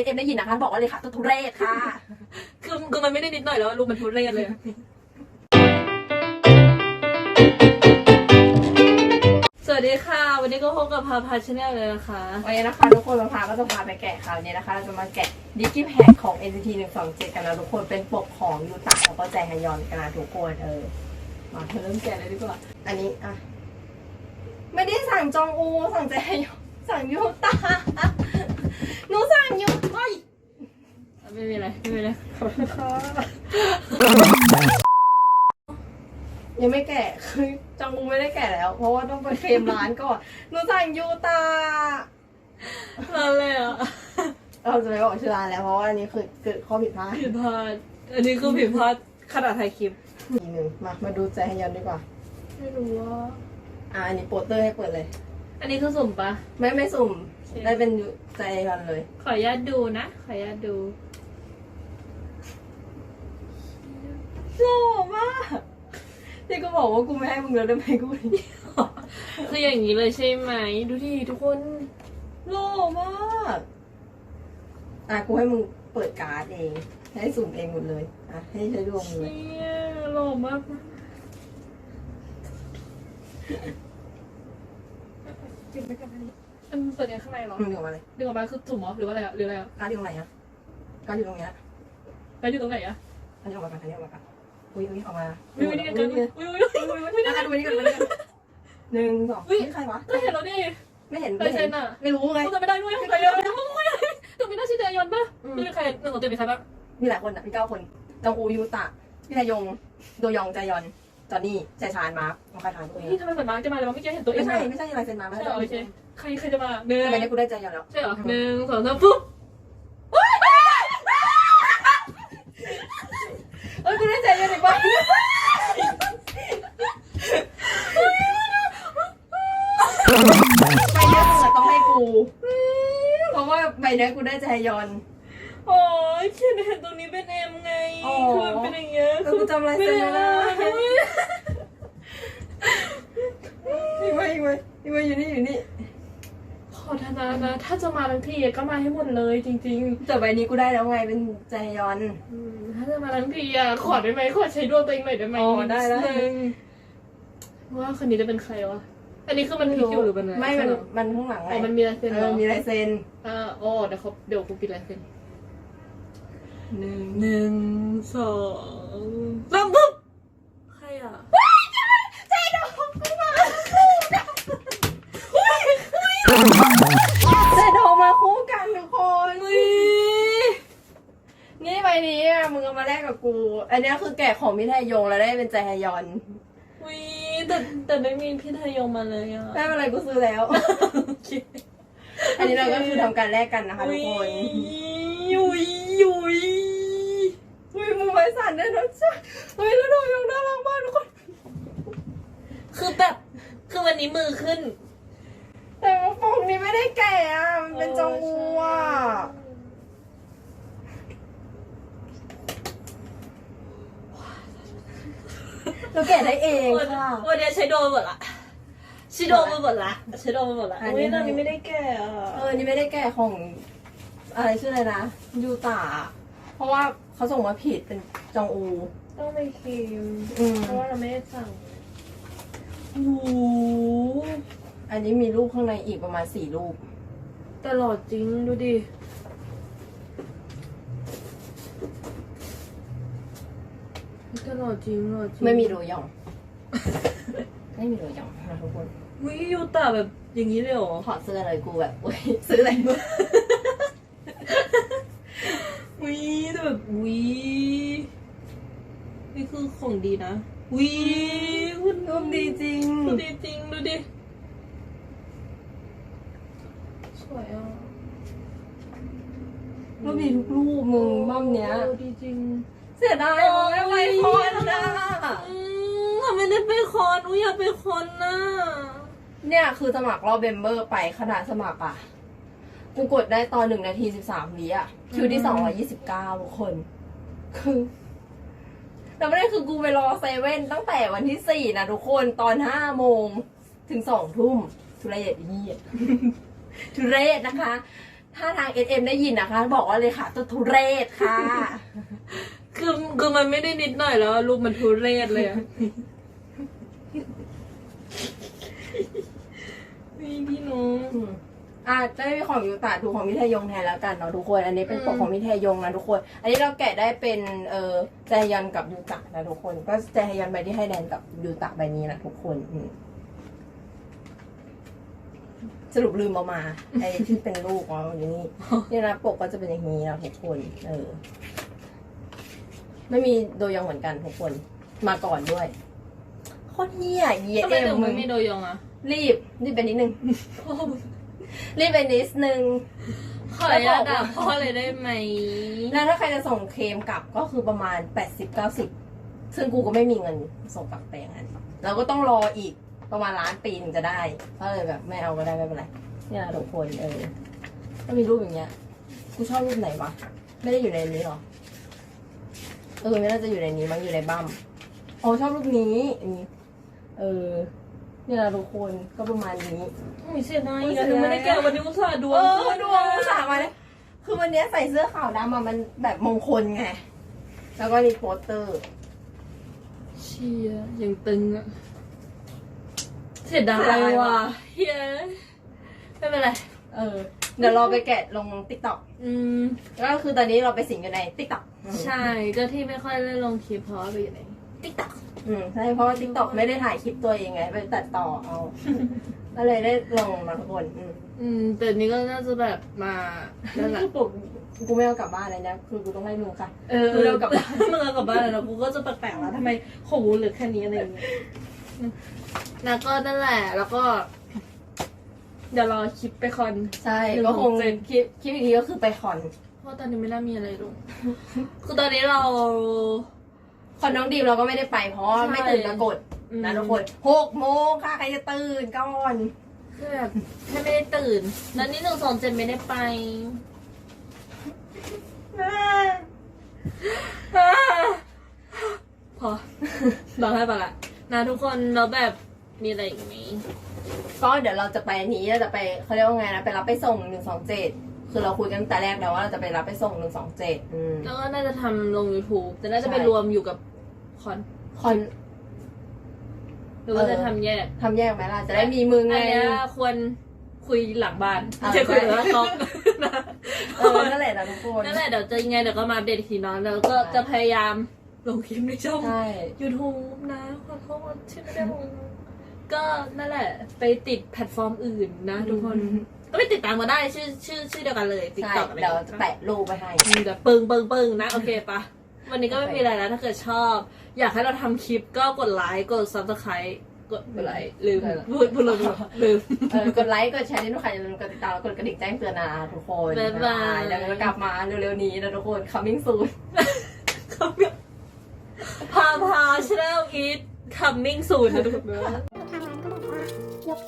างเอ็มได้ยินนะคะบอกว่าเลยค่ะทุเรศค่ะ คือคือมันไม่ได้นิดหน่อยแล้วรูมันทุเรศเลยอะสวัสดีค่ะ วันนี้ก็พบกับพาพาชาแนลเลยนะคะ วันนี้นะคะทุกคนเราพาก็จะพาไปแกะค่ะวันนี้นะคะ เราจะมาแกะดิจิแพคของ NCT 127 กันนะทุกคนเป็นปกของยูตะแล้วก็แจฮยอนกันนะทุกคนเออมาเธอเริ่มแกะเลยดีกว่า อันนี้อะ ไม่ได้สั่งจองอู สั่งแจฮยอนสั่งยูตะ หนูสั่งยูเฮ้ยไม่มีอะไรไม่มีอะไรขอบคุณค่ะยังไม่แกะคือจองอูไม่ได้แกะแล้ว เพราะว่าต้องไปเคลมร้านก่อนหนูสั่งยูตะนั่นเลยอะเราจะไม่บอกชื่อร้านแล้วเพราะว่าอันนี้คือเกิดข้อผิดพลาดผิดพลาดอันนี้คือผิดพลาดขนาดถ่ายคลิปอีกหนึ่งมามาดูแจฮยอนดีกว่า ไม่รู้ว่าอะอันนี้โปสเตอร์ให้เปิดเลย อันนี้คือสุ่มปะไม่ไม่สุ่มโอเค ได้เป็นยูแจฮยอนเลย ขออนุญาตดูนะ ขออนุญาตดูหล่อมากที่กูบอกว่ากูไม่ให้มึงแล้วได้ไหมกูไม่คืออย่างนี้เลยใช่ไหม ดูดิทุกคนหล่อมากอะกูให้มึงเปิดการ์ดเอง ให้สุ่มเองหมดเลย อะ ให้ใช้ดวงเลยเนี่ยหล่อมากเก็บไว้กับอันนี้ อันเปิดยังข้างในเหรอมึงดึงออกมาเลยดึงออกมาคือสุ่มเหรอหรือว่าอะไรอะหรืออะไรอะการดอยู่ตรงไหนอะการดอยู่ตรงเนี้ยแล้วอยู่ตรงไหนอะอันนี้ออกมากันอันนี้ออกมากันอุ้ยอุ้ยออกมาอุ้ยอุ้ยนี่กันอุ้ยอุ้อุ้ยยอุ้ยอุ้ยอุ้ยอะดูอันนี้ก่อนดูอันนี้ก่อนหนึ่งสองนี่ใครวะก็เห็นแล้วดิไม่เห็นลายเซ็นอะไม่รู้ไงจำไม่ได้ด้วยใครอะตัวมีหน้าชื่อเจยอนปะไม่มีใครหนึ่งของตัวมีใครบ้างมีหลายคนอะมีเก้าคนจองอูยูตะพี่ทายงโดยองจยอน จอนนี่แจชานมาร์คมาใครทานตัวเองนี่ทำไมเหมือนมาร์กจะมาเลยเมื่อกี้เห็นตัวเอไม่งใช่อะไม่ใช่ลายเซ็นมาไม่ใช่ใช่เหรอโอเคใครใครจะมาหนึ่งทำไมเนี่ยกูได้ใจยอนแล้วใช่เหรอหนึ่งสองสามปุ๊บเอ้ยกูได้ใจยอนอีกบ้างใบเนี้ยมึงอะต้องให้กู เพราะว่าใบเนี้ยกูได้ใจยอน โอ้ยเขียนเห็นตรงนี้เป็นเอ็มไง อ๋อ คือมันเป็นอย่างเงี้ยแล้วกูจำลายเซ็นไม่ได้ไม่ได้อีกไว้อีกไว้อีกไว้อยู่นี่อยู่นี่ขอธนานะ ถ้าจะมาทั้งทีก็มาให้หมดเลยจริงแต่ใบนี้กูได้แล้วไงเป็นใจยอน ๆอืมถ้าจะมาทั้งทีอะขอได้ไหมขอใช้ดวงตัวเองหน่อยได้ไหมอ๋อได้ได้ นินึงว่าคนนี้จะเป็นใครวะ อันนี้คือมันพิกอยู่หรือเป็นอะไรไม่มันใช่เหรอมันข้างหลังไงอ๋อมันมีลายเซ็นเอเหรออมีลายเซ็น อ่าอ๋อเดี๋ยวเขาเดี๋ยวกูปิดลายเซ็น หนึ่งหนึ่งสองสามปุ๊บใครอะใจดอกไม่มาใจดอกมาคู่กันทุกคนนี่ใบนี้อะมึงเอามาแลกกับกู อันเนี้ยคือแกะของมิทายงแล้วได้เป็นใจฮยอนวิแต่แต่ไม่มีพี่ไทยงมาเลยอะได้เป็นไรกูซื้อแล้ว อันนี้เราก็คือทำการแลกกันนะคะทุกคนยุ ยยุยอุ้ยมือไม้สั่นด้วยนะจ๊ะเฮ้ยแล้วดอกยังน่ารักมากทุกคนคือแบบ คือวันนี้มือขึ้น แต่ว่าปกนี้ไม่ได้แกะอะมันเป็นจองอูอะเราแกะได้เองค่ะ วันนี้ใช้โดนหมดละใช้โดนไปหมดละใช้โดนไปหมดละอันนี้ อุ้ยตอนนี้ไม่ได้แก่อะเออ นี่ไม่ได้แกะของ อะไรชื่ออะไรนะยูตาเพราะว่าเขาส่งมาผิดเป็นจองอู ต้องไปคิมอืม เพราะว่าเราไม่ได้สั่งโอ้โหอันนี้มีรูปข้างในอีกประมาณสี่รูป ตลอดจริงดูดิ ตลอดจริงตลอดจริงไม่มีโรยอง ไม่มีโรยองนะทุกคน วิยูตาแบบอย่างนี้เลยเหรอ ถอดเสื้อเลยกูแบบอุ้ยซื้ออะไรมา วิ แต่แบบวินี่คือของดีนะวิคุณรูปดีจริง ดูดีจริงดูดิ สวยอะรูปดีทุกรูปมึงบ้ามเนี้ย ดูดีจริงเสียดายมึงไม่ไปคอนนะอืมทำไมได้ไปคอนอุ้ยอยากไปคอนน่ะเนี่ยคือสมัครรอบเบมเบอร์ไปขนาดสมัครอะ กูกดได้ตอนหนึ่งนาทีสิบสามวิอะ คิวที่สองร้อยี่สิบเก้าทุกคน คือแต่ไม่ได้คือกูไปรอเซเว่นตั้งแต่วันที่สี่นะทุกคนตอนห้าโมงถึงสองทุ่มทุเรศเหียทุเรศนะคะ ถ้าทาง SM ได้ยินนะคะ บอกว่าเลยค่ะตัวทุเรศค่ะ คือคือมันไม่ได้นิดหน่อยแล้วอะรูปมันทุเรศเลยอะนี่พี่น้อง อืมอะจะไม่มีของยูตะดูของมิทยงแทนแล้วกันเนาะทุกคน อันนี้เป็นปกอืมของมิทยงนะทุกคน อันนี้เราแกะได้เป็นเออแจฮยอนกับยูตะนะทุกคน ก็แจฮยอนใบที่ให้แดนกับยูตะใบนี้นะทุกคนอืมสรุปลืมเอามาไอ้ที่เป็นลูกอ๋ออยู่นี่นี่นะปกก็จะเป็นอย่างนี้นะทุกคน เออ ไม่มีโดยองเหมือนกันทุกคน มาก่อนด้วยโคตรเฮียเยทำไมเอ็มถึงมึไม่งมีโดยองอะรีบรีบไปนิดนึง รีบไปนิดนึง ขออนุญาตด่าพ่อเลยได้ไหม แล้วถ้าใครจะส่งเคลมกลับก็คือประมาณ 80 90 ซึ่งกูก็ไม่มีเงินส่งกลับไปอย่างนั้นเราก็ต้องรออีกประมาณล้านปีถึงจะได้ก็เลยแบบไม่เอาก็ได้ไม่เป็นไรเนี่ยทุกคนเออก็มีรูปอย่างเงี้ย กูชอบรูปไหนวะ ไม่ได้อยู่ในนี้หรอ เออไม่น่าจะอยู่ในนี้มั้งอยู่ในบัมอ๋อชอบรูปนี้อันนี้เออ เนี่ยนะทุกคนก็ประมาณนี้ อุ้ยเสียดายอีกอะถึงไม่ได้แกะวันนี้อุตส่าห์ดวเองอขึ้นดวงอุตสาห์มาเลยคือวันเนี้ยใส่เสื้อขาวดำอะมันแบบมงคลไง แล้วก็มีโปสเตอร์ เชียยังตึงอะเสียดายว่ะเฮียไม่เป็นไร เออ เดี๋ยวเราไปแกะลงติ๊กต็อกอืม ก็คือตอนนี้เราไปสิงอยู่ในติ๊กต็อกใช่ก็ที่ไม่ค่อยได้ลงคลิปเพราะว่าไปอยู่ในติ๊กต็อก อืมใช่เพราะว่าติ๊กต็อกไม่ได้ถ่ายคลิปตัวเองไง ไปตัดต่อเอา ก็เลยได้ลงมาทุกคนอืมอืมแต่นี้ก็น่าจะแบบมานั่นแหละปกกูไม่เอากลับบ้านเลยนะคือกูต้องให้มึงค่ะ เออกูเดินกลับบ้าน มึงเอากลับบ้านเลยนะกูก็จะแปลกๆแล้วทำไมของกูเหลือแค่นี้อะไรอย่างเงี้ยแล้วก็นั่นแหละ แล้วก็ เดี๋ยวรอคลิปไปคอน ใช่หนึ่งก็คงของเจนคลิปคลิปอีกทีก็คือไปคอน เพราะตอนนี้ไม่น่ามีอะไรลงคือตอนนี้เรา คอนน้องดีมเราก็ไม่ได้ไปเพราะว่าใช่ไม่ตื่นมากดอืมนะทุกคนหกโมงค่ะใครจะตื่นก่อนคือแบบแค่ไม่ได้ตื่น แล้วนี่หนึ่งสองเจ็ดไม่ได้ไป พอ บอกให้ปะละนะทุกคนเราแบบมีอะไรอีกไหมก็เดี๋ยวเราจะไปอันนี้เราจะไปเขาเรียกว่าไงนะไปรับไปส่งหนึ่งสองเจ็ดคือเราคุยกันตั้งแต่แรกแล้วว่าเราจะไปรับไปส่งหนึ่งสองเจ็ดอืมแล้วก็น่าจะทำลง YouTube แต่น่าจะไปใช่รวมอยู่กับ คอนคอนหรือว่าจะทำแยกทำแยกไหมล่ะ จะได้มีมือไง อันเนี้ยควรคุยหลังบ้านเอาไม่ใช่คุยหลังบ้านเขาเออนั่นแหละนะทุกคนนั่นแหละเดี๋ยวจะยังไงเดี๋ยวก็มาอัปเดตอีกทีเนาะแล้วก็จะพยายามลงคลิปในช่อง ใช่ YouTube นะขอโทษที่ไม่ได้ลงก็นั่นแหละ ไปติดแพลตฟอร์มอื่นนะทุกคนก็ไปติดตามมาได้ชื่อชื่อชื่อเดียวกันเลยใช่ TikTok อะไรเดี๋ยวจะแปะรูปไปให้ อืมเดี๋ยวปึ้งปึ้งปึ้งนะ โอเคปะ วันนี้ก็ไม่มีอะไรแล้วถ้าเกิดชอบ อยากให้เราทำคลิปก็กดไลค์กด subscribe กดอะไรลืมพูดพูดลืมลืม เออกดไลค์กดแชร์ที่ทุกคนอย่าลืมกดติดตามแล้วกดกระดิ่งแจ้งเตือนนะทุกคนบ๊ายบาย แล้วก็กลับมาเร็วๆนี้นะทุกคน coming soon พาพาชแนลอีท coming soon นะทุกคน ทางร้านก็บอกว่ายก